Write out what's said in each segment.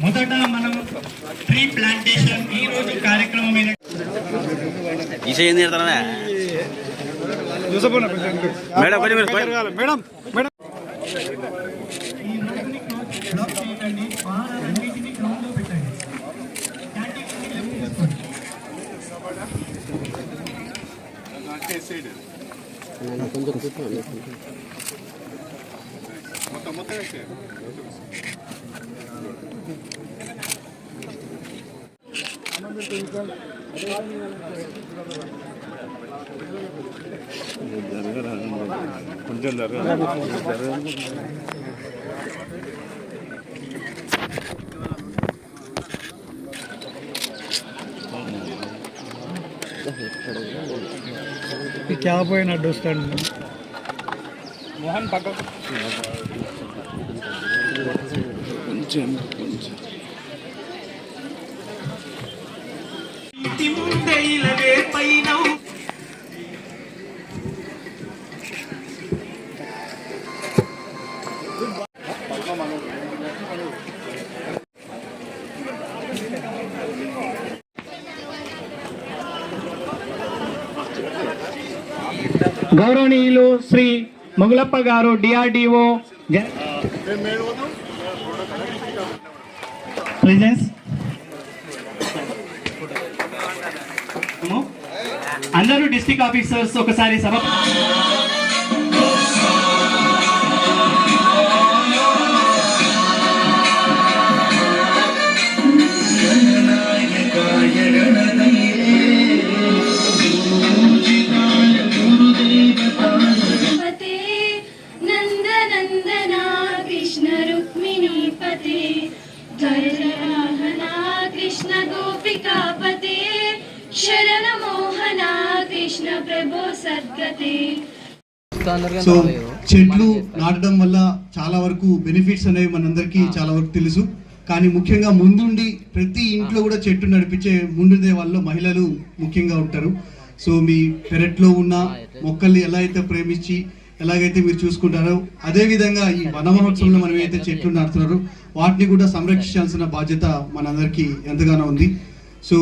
మొదట మనం tree plantation ఈ రోజు కార్యక్రమం తిడతారా మేడం కొంచెం మీరు పోయి- మేడం మేడం ఈ రోడ్డుని బ్లాక్ చేయకండి వాహనాలన్నిటినీ గ్రౌండ్ లో పెట్టండి క్యాంటీన్ కి లెఫ్ట్ తీసుకోండి కొంచెం జరగ క్యాబ్ పోయినట్టు వస్తాడు మోహన్ పక్క గౌరవనీయులు శ్రీ మొగులప్ప గారు డిఆర్డిఓ ప్రెజెన్స్ అందరూ డిస్ట్రిక్ట్ ఆఫీసర్స్ ఒకసారి సభ బెనిఫిట్స్ అనేవి మనందరికీ చాలా వరకు తెలుసు. కానీ ముఖ్యంగా ముందుండి ప్రతి ఇంట్లో కూడా చెట్టు నడిపించే ముందుండే వాళ్ళు మహిళలు ముఖ్యంగా ఉంటారు. సో మీ పెరట్లో ఉన్న మొక్కల్ని ఎలా అయితే ప్రేమించి ఎలాగైతే మీరు చూసుకుంటారో అదే విధంగా ఈ వన మహోత్సవంలో మనం ఏదైతే చెట్లు నాటుతున్నారో వాటిని కూడా సంరక్షించాల్సిన బాధ్యత మనందరికీ ఎంతగానో ఉంది. సో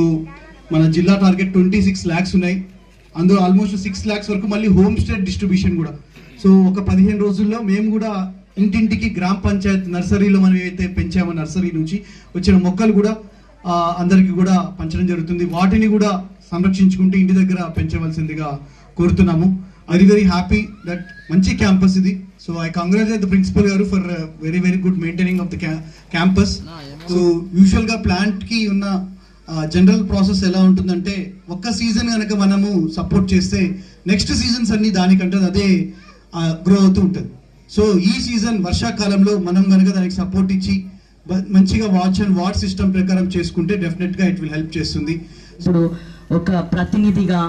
మన జిల్లా టార్గెట్ ట్వంటీ సిక్స్ ల్యాక్స్ ఉన్నాయి. అందులో ఆల్మోస్ట్ సిక్స్ ల్యాక్స్ వరకు మళ్ళీ హోమ్ స్టే డిస్ట్రిబ్యూషన్ కూడా. సో ఒక పదిహేను రోజుల్లో మేము కూడా ఇంటింటికి గ్రామ పంచాయత్ నర్సరీలో మనం ఏవైతే పెంచామో నర్సరీ నుంచి వచ్చిన మొక్కలు కూడా అందరికీ కూడా పంచడం జరుగుతుంది. వాటిని కూడా సంరక్షించుకుంటూ ఇంటి దగ్గర పెంచవలసిందిగా కోరుతున్నాము. వెరీ వెరీ హ్యాపీ దట్ మంచి క్యాంపస్ ఇది. So I congratulate the principal garu for very very good maintaining of the campus so యూజువల్గా ప్లాంట్కి ఉన్న జనరల్ ప్రాసెస్ ఎలా ఉంటుందంటే ఒక్క సీజన్ కనుక మనము సపోర్ట్ చేస్తే నెక్స్ట్ సీజన్స్ అన్ని దానికంటే అదే గ్రో అవుతూ ఉంటుంది. సో ఈ సీజన్ వర్షాకాలంలో మనం కనుక దానికి సపోర్ట్ ఇచ్చి మంచిగా వాచ్ అండ్ వాట్ సిస్టమ్ ప్రకారం చేసుకుంటే డెఫినెట్గా ఇట్ విల్ హెల్ప్ చేస్తుంది. ఇప్పుడు ఒక ప్రతినిధిగా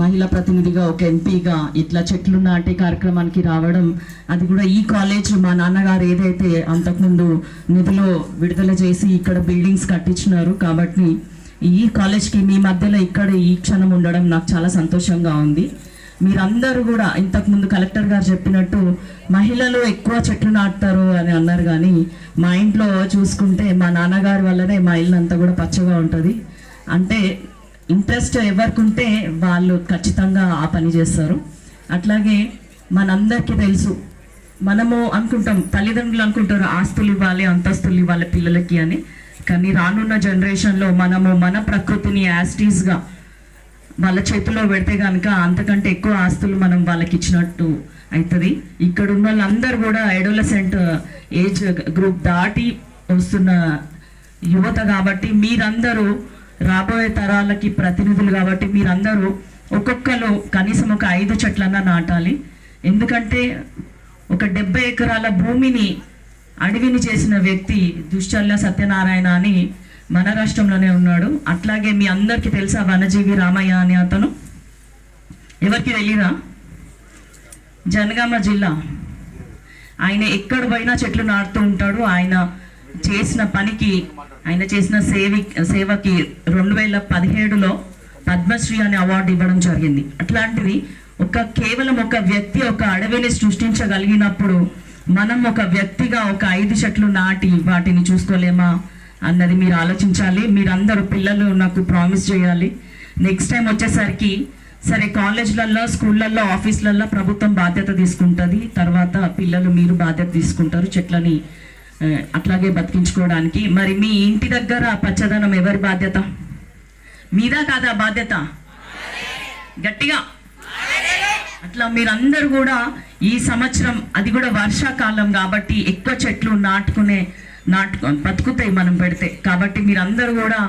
మహిళా ప్రతినిధిగా ఒక ఎంపీగా ఇట్లా చెట్లు నాటే కార్యక్రమానికి రావడం అది కూడా ఈ కాలేజ్ మా నాన్నగారు ఏదైతే అంతకుముందు నిధులు విడుదల చేసి ఇక్కడ బిల్డింగ్స్ కట్టించినారు కాబట్టి ఈ కాలేజ్కి మీ మధ్యలో ఇక్కడ ఈ క్షణం ఉండడం నాకు చాలా సంతోషంగా ఉంది. మీరందరూ కూడా ఇంతకుముందు కలెక్టర్ గారు చెప్పినట్టు మహిళలు ఎక్కువ చెట్లు నాటుతారు అని అన్నారు కానీ మా ఇంట్లో చూసుకుంటే మా నాన్నగారి వల్లనే మా ఇల్లు అంతా కూడా పచ్చగా ఉంటుంది. అంటే ఇంట్రెస్ట్ ఎవరికి ఉంటే వాళ్ళు ఖచ్చితంగా ఆ పని చేస్తారు. అట్లాగే మనందరికీ తెలుసు మనము అనుకుంటాం తల్లిదండ్రులు అనుకుంటారు ఆస్తులు ఇవ్వాలి అంతస్తులు ఇవ్వాలి పిల్లలకి అని. కానీ రానున్న జనరేషన్లో మనము మన ప్రకృతిని యాస్టీస్గా వాళ్ళ చేతిలో పెడితే కనుక అంతకంటే ఎక్కువ ఆస్తులు మనం వాళ్ళకి ఇచ్చినట్టు అవుతుంది ఇక్కడ ఉన్న వాళ్ళందరూ కూడా ఎడోలసెంట్ ఏజ్ గ్రూప్ దాటి వస్తున్న యువత కాబట్టి మీరందరూ రాబోయే తరాలకి ప్రతినిధులు కాబట్టి మీరందరూ ఒక్కొక్కరు కనీసం ఒక ఐదు చెట్లన్నా నాటాలి. ఎందుకంటే ఒక డెబ్బై ఎకరాల భూమిని అడవిని చేసిన వ్యక్తి దుశ్చల్ల సత్యనారాయణ అని మన రాష్ట్రంలోనే ఉన్నాడు. అట్లాగే మీ అందరికీ తెలుసా వనజీవి రామయ్య అని అతను? ఎవరికి తెలియదా జనగామ జిల్లా. ఆయన ఎక్కడ పోయినా చెట్లు నాటుతూ ఉంటాడు. ఆయన చేసిన పనికి ఆయన చేసిన సేవి సేవకి రెండు వేల పదిహేడులో పద్మశ్రీ అనే అవార్డు ఇవ్వడం జరిగింది. అట్లాంటిది ఒక కేవలం ఒక వ్యక్తి ఒక అడవిని సృష్టించగలిగినప్పుడు మనం ఒక వ్యక్తిగా ఒక ఐదు చెట్లు నాటి వాటిని చూసుకోలేమా? అన్నది మీరు ఆలోచించాలి. మీరందరూ పిల్లలు నాకు ప్రామిస్ చేయాలి. నెక్స్ట్ టైం వచ్చేసరికి సరే కాలేజ్లలో స్కూళ్ళల్లో ఆఫీసులలో ప్రభుత్వం బాధ్యత తీసుకుంటుంది. తర్వాత పిల్లలు మీరు బాధ్యత తీసుకుంటారు చెట్లని అట్లాగే బతికించుకోవడానికి. మరి మీ ఇంటి దగ్గర పచ్చదనం ఎవరి బాధ్యత? మీదా కాదా బాధ్యత? గట్టిగా. అట్లా మీరందరూ కూడా ఈ సంవత్సరం అది కూడా వర్షాకాలం కాబట్టి ఎక్కువ చెట్లు నాటుకునే నాటుకు బతుకుతాయి మనం పెడితే. కాబట్టి మీరందరూ కూడా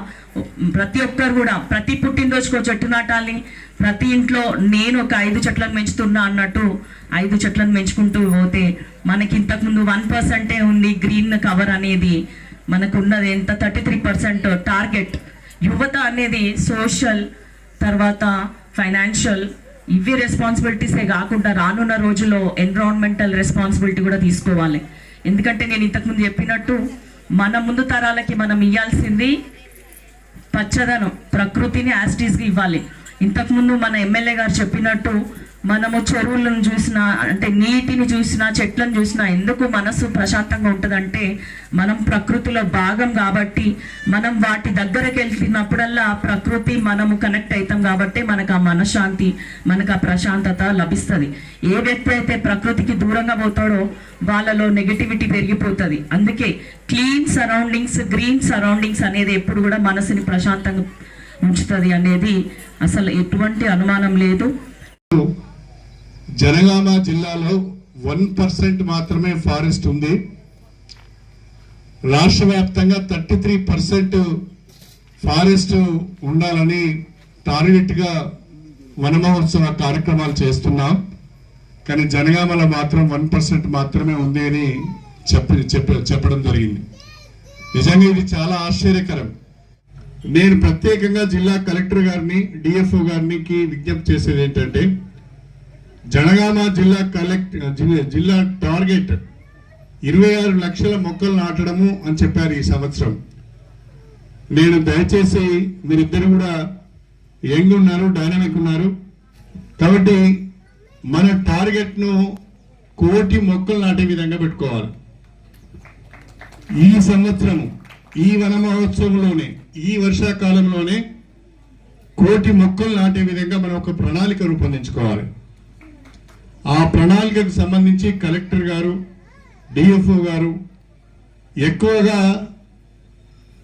ప్రతి ఒక్కరు కూడా ప్రతి పుట్టినరోజుకో చెట్టు నాటాలి. ప్రతి ఇంట్లో నేను ఒక ఐదు చెట్లను పెంచుతున్నా అన్నట్టు ఐదు చెట్లను పెంచుకుంటూ పోతే మనకి ఇంతకుముందు వన్ పర్సెంటే ఉంది గ్రీన్ కవర్ అనేది. మనకున్నది ఎంత? Thirty three percent target. యువత అనేది సోషల్ తర్వాత ఫైనాన్షియల్ ఇవి రెస్పాన్సిబిలిటీసే కాకుండా రానున్న రోజుల్లో ఎన్విరాన్మెంటల్ రెస్పాన్సిబిలిటీ కూడా తీసుకోవాలి. ఎందుకంటే నేను ఇంతకుముందు చెప్పినట్టు మన ముందు తరాలకి మనం ఇవ్వాల్సింది పచ్చదనం ప్రకృతిని యాస్టీస్గా ఇవ్వాలి. ఇంతకుముందు మన ఎమ్మెల్యే గారు చెప్పినట్టు మనము చెరువులను చూసినా అంటే నీటిని చూసినా చెట్లను చూసినా ఎందుకు మనసు ప్రశాంతంగా ఉంటుందంటే మనం ప్రకృతిలో భాగం కాబట్టి మనం వాటి దగ్గరకు వెళ్తున్నప్పుడల్లా ప్రకృతి మనము కనెక్ట్ అవుతాం కాబట్టి మనకు ఆ మనశ్శాంతి మనకు ఆ ప్రశాంతత లభిస్తుంది. ఏ వ్యక్తి అయితే ప్రకృతికి దూరంగా పోతాడో వాళ్ళలో నెగటివిటీ పెరిగిపోతుంది. అందుకే క్లీన్ సరౌండింగ్స్ గ్రీన్ సరౌండింగ్స్ అనేది ఎప్పుడు కూడా మనసుని ప్రశాంతంగా ఉంచుతుంది అనేది అసలు ఎటువంటి అనుమానం లేదు. జనగామ జిల్లాలో వన్ పర్సెంట్ మాత్రమే ఫారెస్ట్ ఉంది. రాష్ట్ర వ్యాప్తంగా థర్టీ త్రీ పర్సెంట్ ఫారెస్ట్ ఉండాలని టార్గెట్గా వనమహోత్సవ కార్యక్రమాలు చేస్తున్నాం. కానీ జనగామలో మాత్రం వన్ పర్సెంట్ మాత్రమే ఉంది అని చెప్పి చెప్ప చెప్పడం జరిగింది. నిజంగా ఇది చాలా ఆశ్చర్యకరం. నేను ప్రత్యేకంగా జిల్లా కలెక్టర్ గారిని డిఎఫ్ఓ గారికి విజ్ఞప్తి చేసేది ఏంటంటే జనగామ జిల్లా కలెక్ట్ జిల్లా- జిల్లా టార్గెట్ ఇరవై ఆరు లక్షల మొక్కలు నాటడము అని చెప్పారు ఈ సంవత్సరం. నేను దయచేసి మీరిద్దరు కూడా యంగ్ ఉన్నారు డైనమిక్ ఉన్నారు. కాబట్టి మన టార్గెట్ను కోటి మొక్కలు నాటే విధంగా పెట్టుకోవాలి. ఈ సంవత్సరం ఈ వన మహోత్సవంలోనే ఈ వర్షాకాలంలోనే కోటి మొక్కలు నాటే విధంగా మనం ఒక ప్రణాళిక రూపొందించుకోవాలి. ఆ ప్రణాళికకు సంబంధించి కలెక్టర్ గారు డిఎఫ్ఓ గారు ఎక్కువగా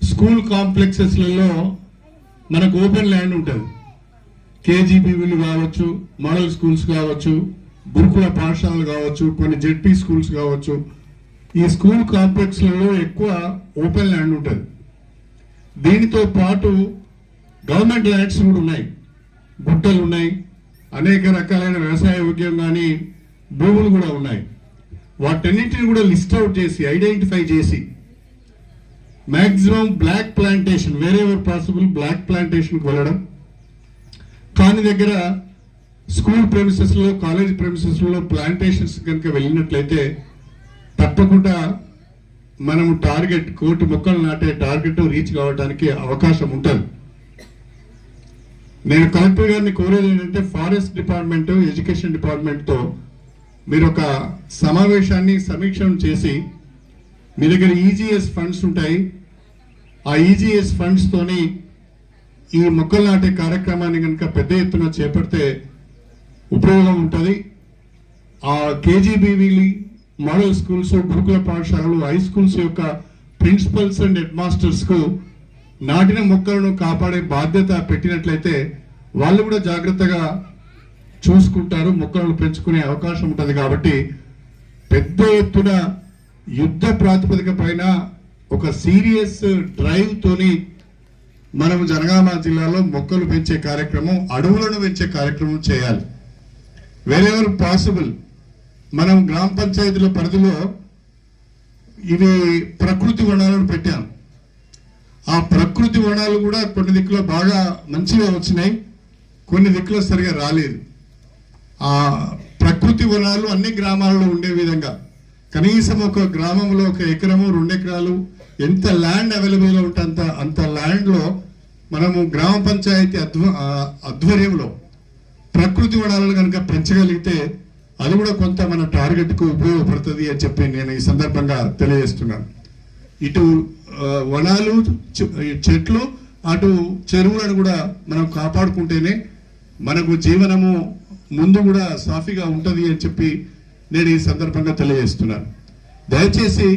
స్కూల్ కాంప్లెక్సెస్లలో మనకు ఓపెన్ ల్యాండ్ ఉంటుంది. కేజీబీవీలు కావచ్చు మోడల్ స్కూల్స్ కావచ్చు గురుకుల పాఠశాలలు కావచ్చు కొన్ని జెడ్పీ స్కూల్స్ కావచ్చు. ఈ స్కూల్ కాంప్లెక్స్లలో ఎక్కువ ఓపెన్ ల్యాండ్ ఉంటుంది. దీనితో పాటు గవర్నమెంట్ ల్యాండ్స్ కూడా ఉన్నాయి. గుట్టలు ఉన్నాయి అనేక రకాలైన వ్యవసాయ ఉద్యోగం కానీ భూములు కూడా ఉన్నాయి. వాటన్నింటిని కూడా లిస్ట్ అవుట్ చేసి ఐడెంటిఫై చేసి maximum block plantation wherever possible block ప్లాంటేషన్కి వెళ్ళడం. కాని దగ్గర స్కూల్ ప్రెమిసెస్లో కాలేజ్ ప్రెమిసెస్లో ప్లాంటేషన్స్ కనుక వెళ్ళినట్లయితే తప్పకుండా మనం టార్గెట్ కోటి మొక్కలు నాటే టార్గెట్ రీచ్ కావడానికి అవకాశం ఉంటుంది. నేను కలెక్టర్ గారిని కోరేది ఏంటంటే ఫారెస్ట్ డిపార్ట్మెంట్ ఎడ్యుకేషన్ డిపార్ట్మెంట్తో మీరు ఒక సమావేశాన్ని సమీక్షం చేసి మీ దగ్గర ఈజీఎస్ ఫండ్స్ ఉంటాయి. ఆ ఈజీఎస్ ఫండ్స్ తోని ఈ మొక్కలు నాటే కార్యక్రమాన్ని కనుక పెద్ద ఎత్తున చేపడితే ఉపయోగం ఉంటుంది. ఆ కేజీబీవీలు మోడల్ స్కూల్స్ గురుకుల పాఠశాలలు హై స్కూల్స్ యొక్క ప్రిన్సిపల్స్ అండ్ హెడ్ మాస్టర్స్కు నాటిన మొక్కలను కాపాడే బాధ్యత పెట్టినట్లయితే వాళ్ళు కూడా జాగ్రత్తగా చూసుకుంటారు మొక్కలను పెంచుకునే అవకాశం ఉంటుంది కాబట్టి పెద్ద ఎత్తున యుద్ధ ప్రాతిపదిక పైన ఒక సీరియస్ డ్రైవ్ తోని మనం జనగామ జిల్లాలో మొక్కలు పెంచే కార్యక్రమం అడవులను పెంచే కార్యక్రమం చేయాలి. వెరెవర్ పాసిబుల్ మనం గ్రామ పంచాయతీల పరిధిలో ఇవి ప్రకృతి వనాలను పెట్టాం. ఆ ప్రకృతి వనాలు కూడా కొన్ని దిక్కులో బాగా మంచిగా వచ్చినాయి. కొన్ని దిక్కులో సరిగా రాలేదు. ఆ ప్రకృతి వనాలు అన్ని గ్రామాలలో ఉండే విధంగా కనీసం ఒక గ్రామంలో ఒక ఎకరము రెండు ఎకరాలు ఎంత ల్యాండ్ అవైలబుల్గా ఉంటే అంత అంత ల్యాండ్లో మనము గ్రామ పంచాయతీ అధ్వ ఆధ్వర్యంలో ప్రకృతి వనాలను కనుక పెంచగలిగితే అది కూడా కొంత మన టార్గెట్కు ఉపయోగపడుతుంది అని చెప్పి నేను ఈ సందర్భంగా తెలియజేస్తున్నాను. ఇటు వనాలు చె- చెట్లు అటు చెరువులను కూడా మనం కాపాడుకుంటేనే మనకు జీవనము ముందు కూడా సాఫీగా ఉంటుంది అని చెప్పి నేను ఈ సందర్భంగా తెలియజేస్తున్నాను. దయచేసి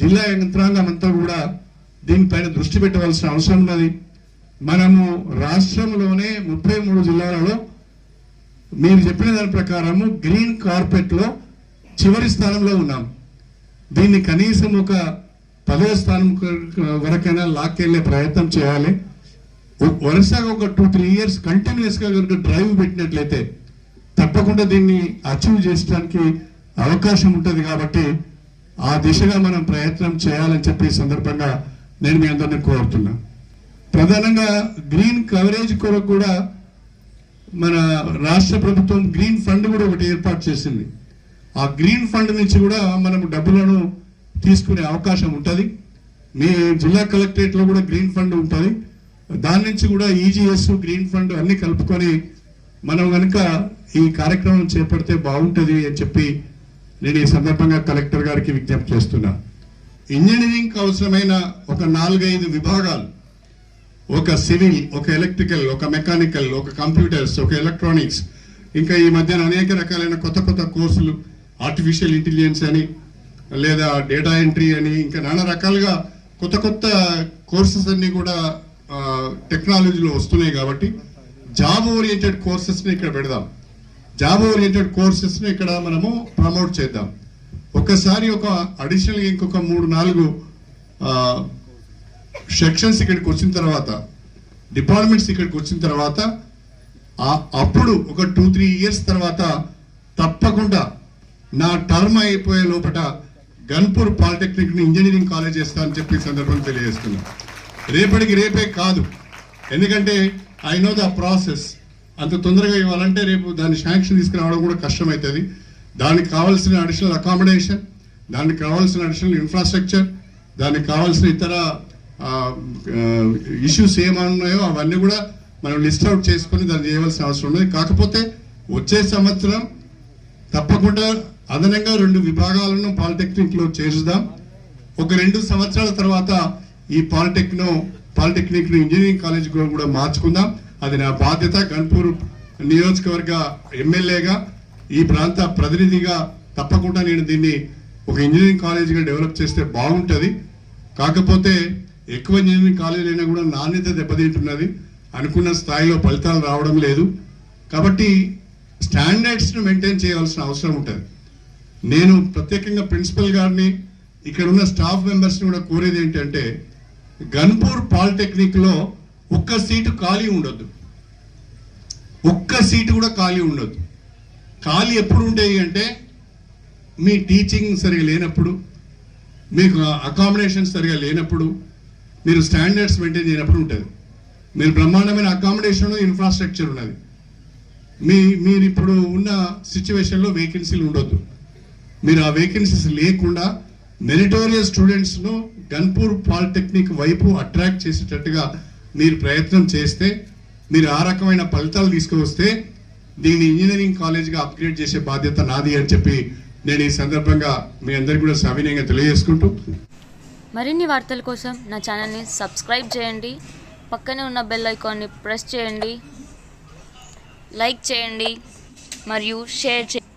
జిల్లా యంత్రాంగం అంతా కూడా దీనిపైన దృష్టి పెట్టవలసిన అవసరం ఉన్నది. మనము రాష్ట్రంలోనే ముప్పై మూడు జిల్లాలలో మీరు చెప్పిన దాని ప్రకారము గ్రీన్ కార్పెట్లో చివరి స్థానంలో ఉన్నాం. దీన్ని కనీసం ఒక పదవ స్థానం వరకైనా లాక్కెళ్ళే ప్రయత్నం చేయాలి. వరుసగా ఒక టూ త్రీ ఇయర్స్ కంటిన్యూస్గా కనుక డ్రైవ్ పెట్టినట్లయితే తప్పకుండా దీన్ని అచీవ్ చేయడానికి అవకాశం ఉంటుంది కాబట్టి ఆ దిశగా మనం ప్రయత్నం చేయాలని చెప్పి సందర్భంగా నేను మీ అందరిని కోరుతున్నా. ప్రధానంగా గ్రీన్ కవరేజ్ కొరకు కూడా మన రాష్ట్ర ప్రభుత్వం గ్రీన్ ఫండ్ కూడా ఒకటి ఏర్పాటు చేసింది. ఆ గ్రీన్ ఫండ్ నుంచి కూడా మనం డబ్బులను తీసుకునే అవకాశం ఉంటుంది. మీ జిల్లా కలెక్టరేట్లో కూడా గ్రీన్ ఫండ్ ఉంటుంది. దాని నుంచి కూడా ఈజీఎస్ గ్రీన్ ఫండ్ అన్ని కలుపుకొని మనం కనుక ఈ కార్యక్రమం చేపడితే బాగుంటుంది అని చెప్పి నేను ఈ సందర్భంగా కలెక్టర్ గారికి విజ్ఞప్తి చేస్తున్నా. ఇంజనీరింగ్ అవసరమైన ఒక నాలుగైదు విభాగాలు ఒక సివిల్ ఒక ఎలక్ట్రికల్ ఒక మెకానికల్ ఒక కంప్యూటర్స్ ఒక ఎలక్ట్రానిక్స్ ఇంకా ఈ మధ్యన అనేక రకాలైన కొత్త కొత్త కోర్సులు ఆర్టిఫిషియల్ ఇంటెలిజెన్స్ అని లేదా డేటా ఎంట్రీ అని ఇంకా నానా రకాలుగా కొత్త కొత్త కోర్సెస్ అన్నీ కూడా టెక్నాలజీలో వస్తున్నాయి కాబట్టి జాబ్ ఓరియంటెడ్ కోర్సెస్ని ఇక్కడ పెడదాం. జాబ్ ఓరియంటెడ్ కోర్సెస్ని ఇక్కడ మనము ప్రమోట్ చేద్దాం. ఒకసారి ఒక అడిషనల్గా ఇంకొక మూడు నాలుగు సెక్షన్స్ ఇక్కడికి వచ్చిన తర్వాత డిపార్ట్మెంట్స్ ఇక్కడికి వచ్చిన తర్వాత అప్పుడు ఒక టూ త్రీ ఇయర్స్ తర్వాత తప్పకుండా నా టర్మ్ అయిపోయే లోపల గన్పూర్ పాలిటెక్నిక్ని ఇంజనీరింగ్ కాలేజ్ చేస్తా అని చెప్పి సందర్భం తెలియజేస్తున్నా. రేపటికి రేపే కాదు. ఎందుకంటే ఐ నో ద ప్రాసెస్ అంత తొందరగా ఇవ్వాలంటే రేపు దాన్ని శాంక్షన్ తీసుకురావడం కూడా కష్టమవుతుంది దానికి కావాల్సిన అడిషనల్ అకామిడేషన్ దానికి కావాల్సిన అడిషనల్ ఇన్ఫ్రాస్ట్రక్చర్ దానికి కావాల్సిన ఇతర ఇష్యూస్ ఏమన్నాయో అవన్నీ కూడా మనం లిస్ట్ అవుట్ చేసుకొని దాన్ని చేయవలసిన అవసరం ఉన్నది. కాకపోతే వచ్చే సంవత్సరం తప్పకుండా అదనంగా రెండు విభాగాలను పాలిటెక్నిక్లో చేర్చుదాం ఒక రెండు సంవత్సరాల తర్వాత ఈ పాలిటెక్నో పాలిటెక్నిక్ ఇంజనీరింగ్ కాలేజ్ కూడా మార్చుకుందాం. అది నా బాధ్యత. గన్పూర్ నియోజకవర్గ ఎమ్మెల్యేగా ఈ ప్రాంత ప్రతినిధిగా తప్పకుండా నేను దీన్ని ఒక ఇంజనీరింగ్ కాలేజీగా డెవలప్ చేస్తే బాగుంటుంది. కాకపోతే ఎక్కువ ఇంజనీరింగ్ కాలేజీలు అయినా కూడా నాణ్యత దెబ్బతింటున్నది. అనుకున్న స్థాయిలో ఫలితాలు రావడం లేదు. కాబట్టి స్టాండర్డ్స్ను మెయింటైన్ చేయవలసిన అవసరం ఉంటుంది. నేను ప్రత్యేకంగా ప్రిన్సిపల్ గారిని ఇక్కడ ఉన్న స్టాఫ్ మెంబర్స్ని కూడా కోరేది ఏంటంటే గన్పూర్ పాలిటెక్నిక్లో ఒక్క సీటు ఖాళీ ఉండొద్దు. ఒక్క సీటు కూడా ఖాళీ ఉండొద్దు. ఖాళీ ఎప్పుడు ఉంటాయి అంటే మీ టీచింగ్ సరిగా లేనప్పుడు మీకు అకామిడేషన్ సరిగా లేనప్పుడు మీరు స్టాండర్డ్స్ మెయింటైన్ చేయనప్పుడు ఉంటుంది. మీరు బ్రహ్మాండమైన అకామిడేషన్ ఇన్ఫ్రాస్ట్రక్చర్ ఉన్నది. మీ మీరు ఇప్పుడు ఉన్న సిచ్యువేషన్లో వేకెన్సీలు ఉండొద్దు. మీరు ఆ వేకెన్సీస్ లేకుండా మెరిటోరియస్ స్టూడెంట్స్ను గన్పూర్ పాలిటెక్నిక్ వైపు అట్రాక్ట్ చేసేటట్టుగా మీరు ప్రయత్నం చేస్తే మీరు ఆ రకమైన ఫలితాలు తీసుకువస్తే దీన్ని ఇంజనీరింగ్ కాలేజ్గా అప్గ్రేడ్ చేసే బాధ్యత నాది అని చెప్పి నేను ఈ సందర్భంగా మీ అందరికీ కూడా సవినయంగా తెలియజేసుకుంటూ మరిన్ని వార్తల కోసం నా ఛానల్ని సబ్స్క్రైబ్ చేయండి. పక్కనే ఉన్న బెల్ ఐకాన్ని ప్రెస్ చేయండి. లైక్ చేయండి. మరియు షేర్ చేయండి.